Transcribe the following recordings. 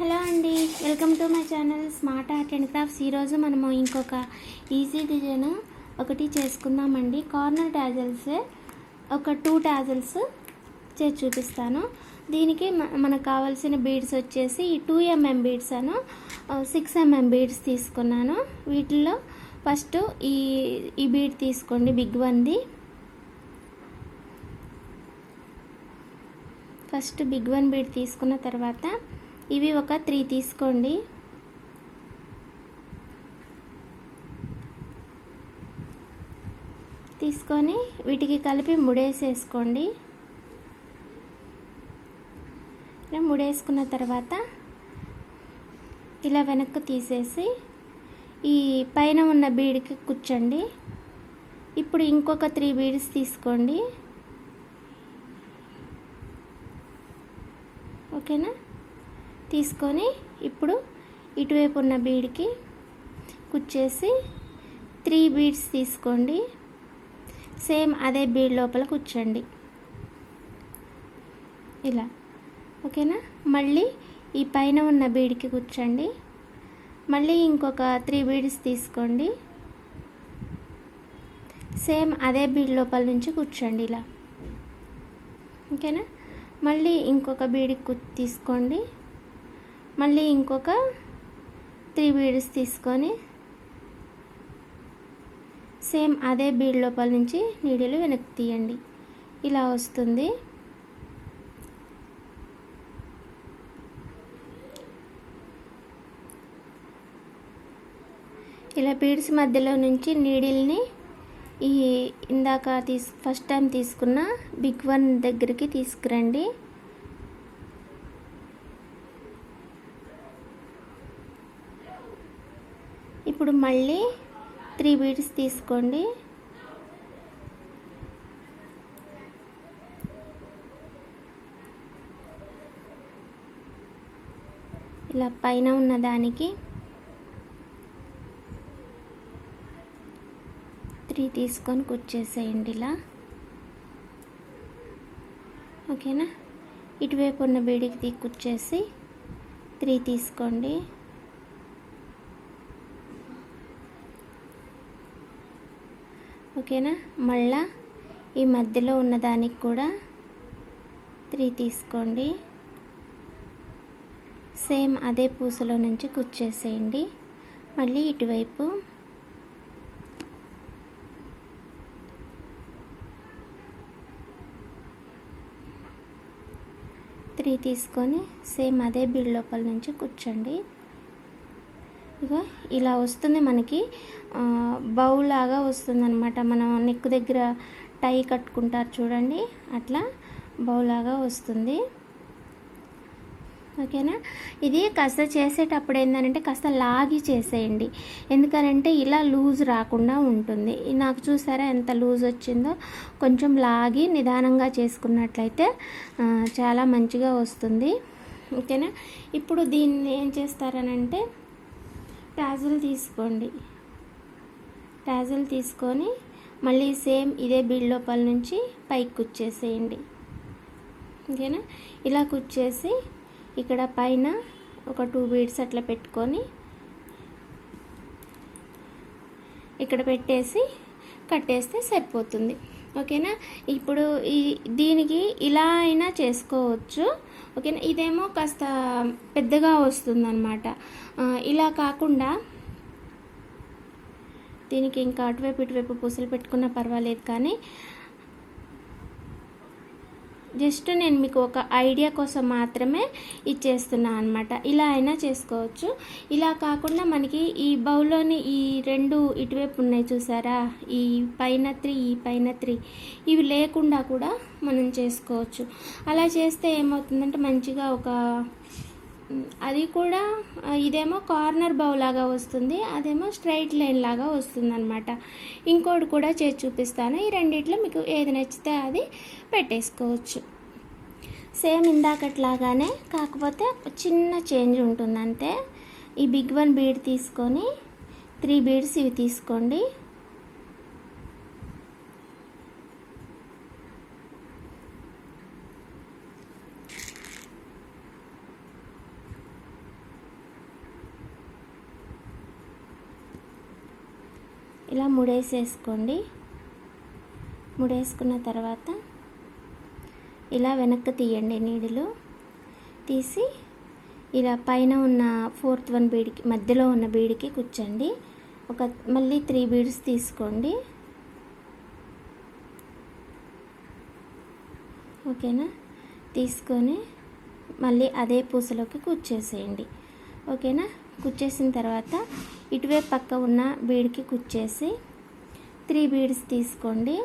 Hello అండి welcome to my channel smart art and crafts. ఈరోజు మనము ఇంకొక ఈజీ డిజైన్ ఒకటి చేసుకుందామండి. కార్నర్ ట్యాజల్స్ ఒక టూ టాజల్స్ చేసి చూపిస్తాను. దీనికి మనకు కావాల్సిన బీడ్స్ వచ్చేసి ఈ టూ ఎంఎం బీడ్స్ అను సిక్స్ ఎంఎం బీడ్స్ తీసుకున్నాను. వీటిల్లో ఫస్ట్ ఈ ఈ బీడ్ తీసుకోండి బిగ్ వన్ది. ఫస్ట్ బిగ్ వన్ బీడ్ తీసుకున్న తర్వాత ఇవి ఒక త్రీ తీసుకోండి. తీసుకొని వీటికి కలిపి ముడేసేసుకోండి. ముడేసుకున్న తర్వాత ఇలా వెనక్కు తీసేసి ఈ పైన ఉన్న బీడ్కి కూర్చోండి. ఇప్పుడు ఇంకొక త్రీ బీడ్స్ తీసుకోండి. ఓకేనా? తీసుకొని ఇప్పుడు ఇటువైపు ఉన్న బీడ్కి కుచ్చేసి త్రీ బీడ్స్ తీసుకోండి. సేమ్ అదే బీడ్ లోపల కూర్చోండి ఇలా. ఓకేనా? మళ్ళీ ఈ పైన ఉన్న బీడ్కి కూర్చోండి మళ్ళీ ఇంకొక త్రీ బీడ్స్ తీసుకోండి. సేమ్ అదే బీడ్ లోపల నుంచి కూర్చోండి ఇలా. ఓకేనా? మళ్ళీ ఇంకొక బీడికి తీసుకోండి. మళ్ళీ ఇంకొక త్రీ బీడ్స్ తీసుకొని సేమ్ అదే బీడ్ లోపల నుంచి నీడిలు వెనక్కి తీయండి. ఇలా వస్తుంది. ఇలా బీడ్స్ మధ్యలో నుంచి నీడిల్ని ఈ ఇందాక తీస్ ఫస్ట్ టైం తీసుకున్న బిగ్ వన్ దగ్గరికి తీసుకురండి ఇప్పుడు మళ్ళీ త్రీ బీడ్స్ తీసుకోండి. ఇలా పైన ఉన్న దానికి త్రీ తీసుకొని కుచ్చేసేయండి ఇలా. ఓకేనా? ఇటువైపు ఉన్న బీడికి తీ కుచ్చేసి త్రీ తీసుకోండి. ఓకేనా? మళ్ళా ఈ మధ్యలో ఉన్న దానికి కూడా త్రీ తీసుకోండి. సేమ్ అదే పూసలో నుంచి కుచ్చేసేయండి. మళ్ళీ ఇటువైపు త్రీ తీసుకొని సేమ్ అదే బిల్ లోపల నుంచి కూర్చోండి ఇక ఇలా వస్తుంది మనకి. బౌల్ లాగా వస్తుంది అనమాట మనం నెక్ దగ్గర టై కట్టుకుంటారు చూడండి. అట్లా బౌల్ లాగా వస్తుంది. ఓకేనా? ఇది కాస్త చేసేటప్పుడు ఏంటంటే కాస్త లాగి చేసేయండి. ఎందుకనంటే ఇలా లూజ్ రాకుండా ఉంటుంది. నాకు చూసారా ఎంత లూజ్ వచ్చిందో? కొంచెం లాగి నిదానంగా చేసుకున్నట్లయితే చాలా మంచిగా వస్తుంది. ఓకేనా? ఇప్పుడు దీన్ని ఏం చేస్తారనంటే టాజుల్ తీసుకోండి. టాజుల్ తీసుకొని మళ్ళీ సేమ్ ఇదే బీడ్ లోపల నుంచి పైకి కుచ్చేసేయండి. ఓకేనా? ఇలా కుచ్చేసి ఇక్కడ పైన ఒక టూ బీడ్స్ అట్లా పెట్టుకొని ఇక్కడ పెట్టేసి కట్టేస్తే సరిపోతుంది. ఓకేనా? ఇప్పుడు ఈ దీనికి ఇలా అయినా చేసుకోవచ్చు. ఓకేనా ఇదేమో కాస్త పెద్దగా వస్తుందన్నమాట. ఇలా కాకుండా దీనికి ఇంకా అటువైపు ఇటువైపు పూసలు పెట్టుకున్నా పర్వాలేదు కానీ జస్ట్ నేను మీకు ఒక ఐడియా కోసం మాత్రమే ఇచ్చేస్తున్నా అనమాట ఇలా అయినా చేసుకోవచ్చు. ఇలా కాకుండా మనకి ఈ బౌల్లోని ఈ రెండు ఇటువైపు ఉన్నాయి చూసారా? ఈ పైన త్రీ ఈ పైన త్రీ. ఇవి లేకుండా కూడా మనం చేసుకోవచ్చు. అలా చేస్తే ఏమవుతుందంటే మంచిగా ఒక అది కూడా ఇదేమో కార్నర్ బౌ లాగా వస్తుంది అదేమో స్ట్రైట్ లైన్ లాగా వస్తుంది అనమాట ఇంకోటి కూడా చేసి చూపిస్తాను. ఈ రెండిట్లో మీకు ఏది నచ్చితే అది పెట్టేసుకోవచ్చు. సేమ్ ఇందాకట్లాగానే కాకపోతే చిన్న చేంజ్ ఉంటుంది అంతే ఈ బిగ్ వన్ బీడ్ తీసుకొని త్రీ బీడ్స్ ఇవి తీసుకోండి. ఇలా ముడేసేసుకోండి. ముడేసుకున్న తర్వాత ఇలా వెనక్కి తీయండి నీడిలు. తీసి ఇలా పైన ఉన్న ఫోర్త్ వన్ బీడ్కి మధ్యలో ఉన్న బీడ్కి కూర్చోండి. ఒక మళ్ళీ త్రీ బీడ్స్ తీసుకోండి. ఓకేనా? తీసుకొని మళ్ళీ అదే పూసలోకి కూర్చేసేయండి. ఓకేనా? కుచ్చేసిన తర్వాత ఇటువైపు పక్క ఉన్న బీడ్కి కుచ్చేసి త్రీ బీడ్స్ తీసుకోండి.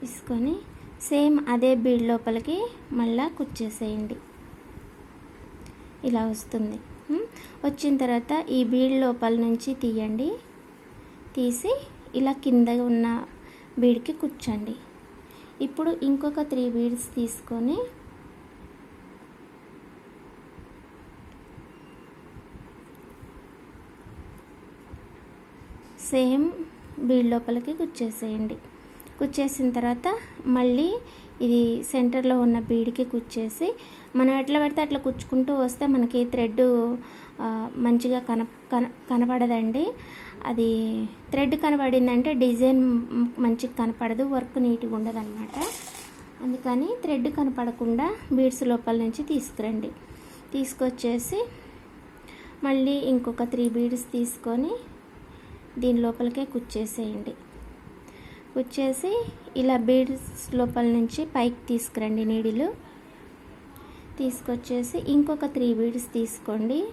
తీసుకొని సేమ్ అదే బీడ్ లోపలికి మళ్ళా కుచ్చేసేయండి. ఇలా వస్తుంది. వచ్చిన తర్వాత ఈ బీడ్ లోపల నుంచి తీయండి. తీసి ఇలా కింద ఉన్న బీడ్కి కుచ్చండి. ఇప్పుడు ఇంకొక త్రీ బీడ్స్ తీసుకొని సేమ్ బీడ్ లోపలికి గుచ్చేసేయండి. కుచ్చేసిన తర్వాత మళ్ళీ ఇది సెంటర్లో ఉన్న బీడ్కి కుచ్చేసి మనం ఎట్లా పడితే అట్లా కుచ్చుకుంటూ వస్తే మనకి థ్రెడ్ మంచిగా కన కన కనపడదండి. అది థ్రెడ్ కనపడిందంటే డిజైన్ మంచిగా కనపడదు వర్క్ నీట్గా ఉండదు అనమాట అందుకని థ్రెడ్ కనపడకుండా బీడ్స్ లోపల నుంచి తీసుకురండి. తీసుకొచ్చేసి మళ్ళీ ఇంకొక త్రీ బీడ్స్ తీసుకొని దీని లోపలికే కుచ్చేసేయండి. కుచ్చేసి ఇలా బీడ్స్ లోపల నుంచి పైకి తీసుకురండి నీడిలు. తీసుకొచ్చేసి ఇంకొక త్రీ బీడ్స్ తీసుకోండి.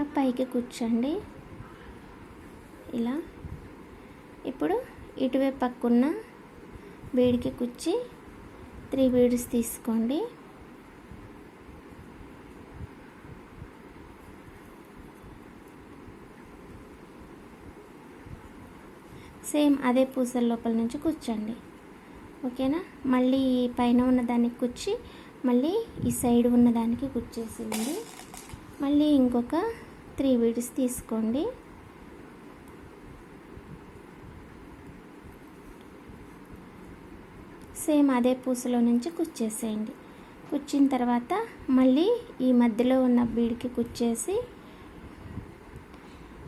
ఆ పైకి కూర్చోండి. ఇలా. ఇప్పుడు ఇటువైపు పక్కున్న బీడికి కుచ్చి త్రీ బీడ్స్ తీసుకోండి. సేమ్ అదే పూసల లోపల నుంచి కూర్చోండి. ఓకేనా? మళ్ళీ పైన ఉన్న దానికి కూర్చి మళ్ళీ ఈ సైడ్ ఉన్న దానికి కూర్చేసేయండి. మళ్ళీ ఇంకొక త్రీ బీడ్స్ తీసుకోండి. సేమ్ అదే పూసలో నుంచి కుచ్చేసేయండి కుచ్చిన తర్వాత మళ్ళీ ఈ మధ్యలో ఉన్న బీడ్కి కుచ్చేసి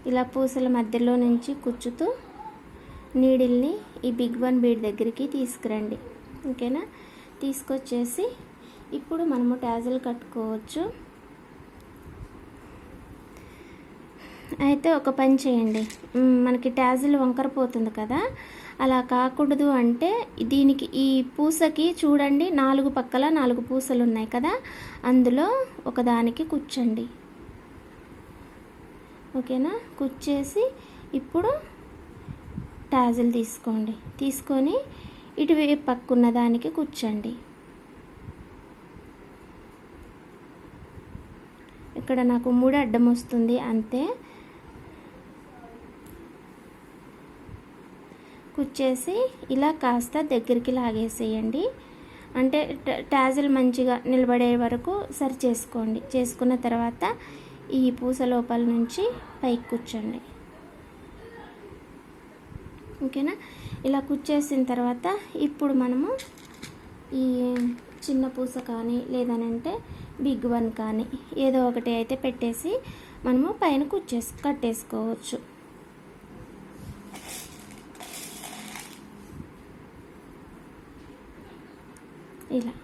ఇలా పూసల మధ్యలో నుంచి కుచ్చుతూ నీడిల్ని ఈ బిగ్ వన్ బీడ్ దగ్గరికి తీసుకురండి. ఓకేనా? తీసుకొచ్చేసి ఇప్పుడు మనము ట్యాజల్ కట్టుకోవచ్చు. అయితే ఒక పని చేయండి. మనకి ట్యాజిల్ వంకరపోతుంది కదా? అలా కాకూడదు అంటే దీనికి ఈ పూసకి చూడండి నాలుగు పక్కల నాలుగు పూసలు ఉన్నాయి కదా? అందులో ఒకదానికి కూర్చోండి ఓకేనా? కుచ్చేసి ఇప్పుడు టాజిల్ తీసుకోండి. తీసుకొని ఇటు పక్కున్న దానికి కూర్చోండి. ఇక్కడ నాకు మూడు అడ్డం వస్తుంది. అంతే. కుచ్చేసి ఇలా కాస్త దగ్గరికి లాగేసేయండి. అంటే ట- టాజిల్ మంచిగా నిలబడే వరకు సరి చేసుకోండి. చేసుకున్న తర్వాత ఈ పూస లోపల నుంచి పైకి కూర్చోండి. ఓకేనా? ఇలా కుచ్చేసిన తర్వాత ఇప్పుడు మనము ఈ చిన్న పూస కానీ లేదనంటే బిగ్ వన్ కానీ ఏదో ఒకటి అయితే పెట్టేసి మనము పైన కుచ్చేసి కట్టేసుకోవచ్చు. ఇలా.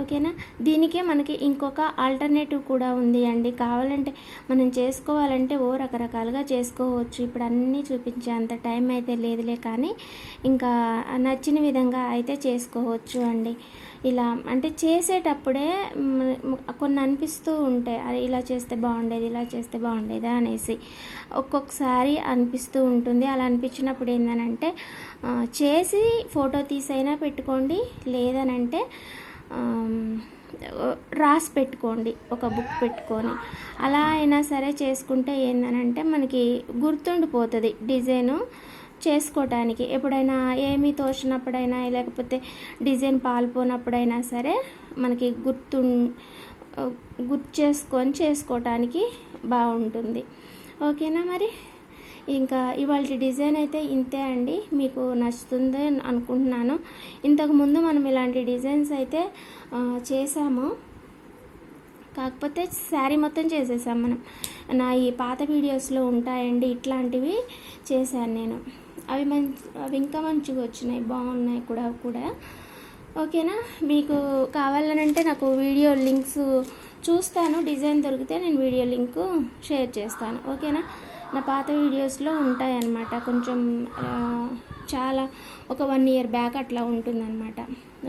ఓకేనా? దీనికే మనకి ఇంకొక ఆల్టర్నేటివ్ కూడా ఉంది అండి. కావాలంటే మనం చేసుకోవాలంటే ఓ రకరకాలుగా చేసుకోవచ్చు. ఇప్పుడు అన్నీ చూపించే అంత టైం అయితే లేదులే కానీ ఇంకా నచ్చిన విధంగా అయితే చేసుకోవచ్చు అండి. ఇలా అంటే చేసేటప్పుడే కొన్ని అనిపిస్తూ ఉంటాయి. అరే ఇలా చేస్తే బాగుండేది ఇలా చేస్తే బాగుండేదా అనేసి ఒక్కొక్కసారి అనిపిస్తూ ఉంటుంది. అలా అనిపించినప్పుడు ఏంటనంటే చేసి ఫోటో తీసైనా పెట్టుకోండి. లేదనంటే రాసి పెట్టుకోండి ఒక బుక్ పెట్టుకొని. అలా అయినా సరే చేసుకుంటే ఏందనంటే మనకి గుర్తుండిపోతుంది డిజైను చేసుకోవటానికి ఎప్పుడైనా ఏమీ తోచినప్పుడైనా లేకపోతే డిజైన్ పాల్పోనప్పుడైనా సరే మనకి గుర్తు గుర్తు చేసుకొని చేసుకోవటానికి బాగుంటుంది. ఓకేనా మరి? ఇంకా ఇవాళ డిజైన్ అయితే ఇంతే అండి. మీకు నచ్చుతుంది అనుకుంటున్నాను. ఇంతకుముందు మనం ఇలాంటి డిజైన్స్ అయితే చేసాము. కాకపోతే శారీ మొత్తం చేసేసాం మనం. నా ఈ పాత వీడియోస్లో ఉంటాయండి ఇట్లాంటివి చేశాను నేను. అవి మంచి అవి ఇంకా మంచిగా వచ్చినాయి బాగున్నాయి కూడా కూడా. ఓకేనా? మీకు కావాలనంటే నాకు వీడియో లింక్స్ చూస్తాను. డిజైన్ దొరికితే నేను వీడియో లింక్ షేర్ చేస్తాను. ఓకేనా? నా పాత వీడియోస్లో ఉంటాయన్నమాట. కొంచెం చాలా ఒక వన్ ఇయర్ బ్యాక్ అట్లా ఉంటుందన్నమాట.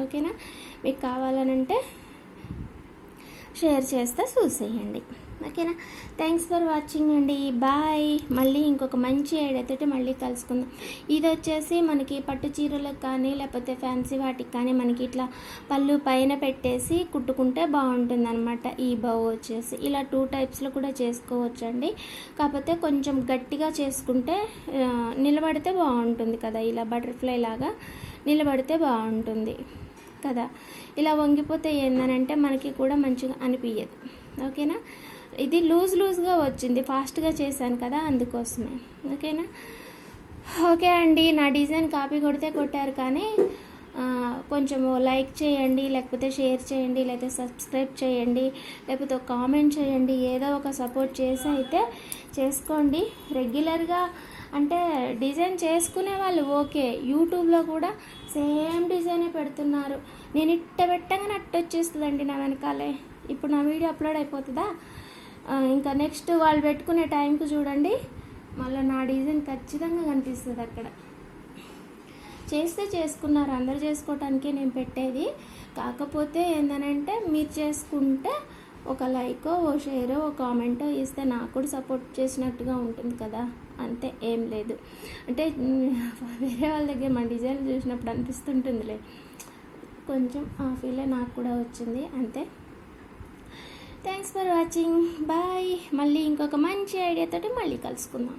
ఓకేనా? మీకు కావాలనంటే షేర్ చేస్తే చూసేయండి. ఓకేనా? థ్యాంక్స్ ఫర్ వాచింగ్ అండి. బాయ్ మళ్ళీ ఇంకొక మంచి ఏడైతే మళ్ళీ కలుసుకుందాం. ఇది వచ్చేసి మనకి పట్టు చీరలకు కానీ లేకపోతే ఫ్యాన్సీ వాటికి కానీ మనకి ఇట్లా పళ్ళు పైన పెట్టేసి కుట్టుకుంటే బాగుంటుంది అనమాట ఈ బౌ వచ్చేసి. ఇలా టూ టైప్స్లో కూడా చేసుకోవచ్చు అండి కాకపోతే కొంచెం గట్టిగా చేసుకుంటే నిలబడితే బాగుంటుంది కదా. ఇలా బటర్ఫ్లై లాగా నిలబడితే బాగుంటుంది కదా. ఇలా వంగిపోతే ఏందనంటే మనకి కూడా మంచిగా అనిపించదు ఓకేనా? ఇది లూజ్ లూజ్గా వచ్చింది ఫాస్ట్గా చేశాను కదా అందుకోసమే. ఓకేనా? ఓకే అండి నా డిజైన్ కాపీ కొడితే కొట్టారు కానీ కొంచెము కొంచెం లైక్ చేయండి లేకపోతే షేర్ చేయండి లేకపోతే సబ్స్క్రైబ్ చేయండి లేకపోతే కామెంట్ చేయండి ఏదో ఒక సపోర్ట్ చేసి అయితే చేసుకోండి. రెగ్యులర్గా అంటే డిజైన్ చేసుకునే వాళ్ళు ఓకే యూట్యూబ్లో కూడా సేమ్ డిజైనే పెడుతున్నారు. నేను ఇట్ట పెట్టగానే అట్ట వచ్చేస్తుందండి నా వెనకాలే. ఇప్పుడు నా వీడియో అప్లోడ్ అయిపోతుందా? ఇంకా నెక్స్ట్ వాళ్ళు పెట్టుకునే టైంకి చూడండి. మళ్ళీ నా డిజైన్ ఖచ్చితంగా కనిపిస్తుంది అక్కడ. చేస్తే చేసుకున్నారు. అందరు చేసుకోవటానికే నేను పెట్టేది. కాకపోతే ఏంటనంటే మీరు చేసుకుంటే ఒక లైకో ఓ షేరో ఓ కామెంటో ఇస్తే నాకు కూడా సపోర్ట్ చేసినట్టుగా ఉంటుంది కదా. అంతే ఏం లేదు. అంటే వేరే వాళ్ళ దగ్గర మన డిజైన్ చూసినప్పుడు అనిపిస్తుంటుందిలే. కొంచెం ఆ ఫీలే నాకు కూడా వచ్చింది. అంతే. థ్యాంక్స్ ఫర్ వాచింగ్ బాయ్ మళ్ళీ ఇంకొక మంచి ఐడియాతో మళ్ళీ కలుసుకుందాం.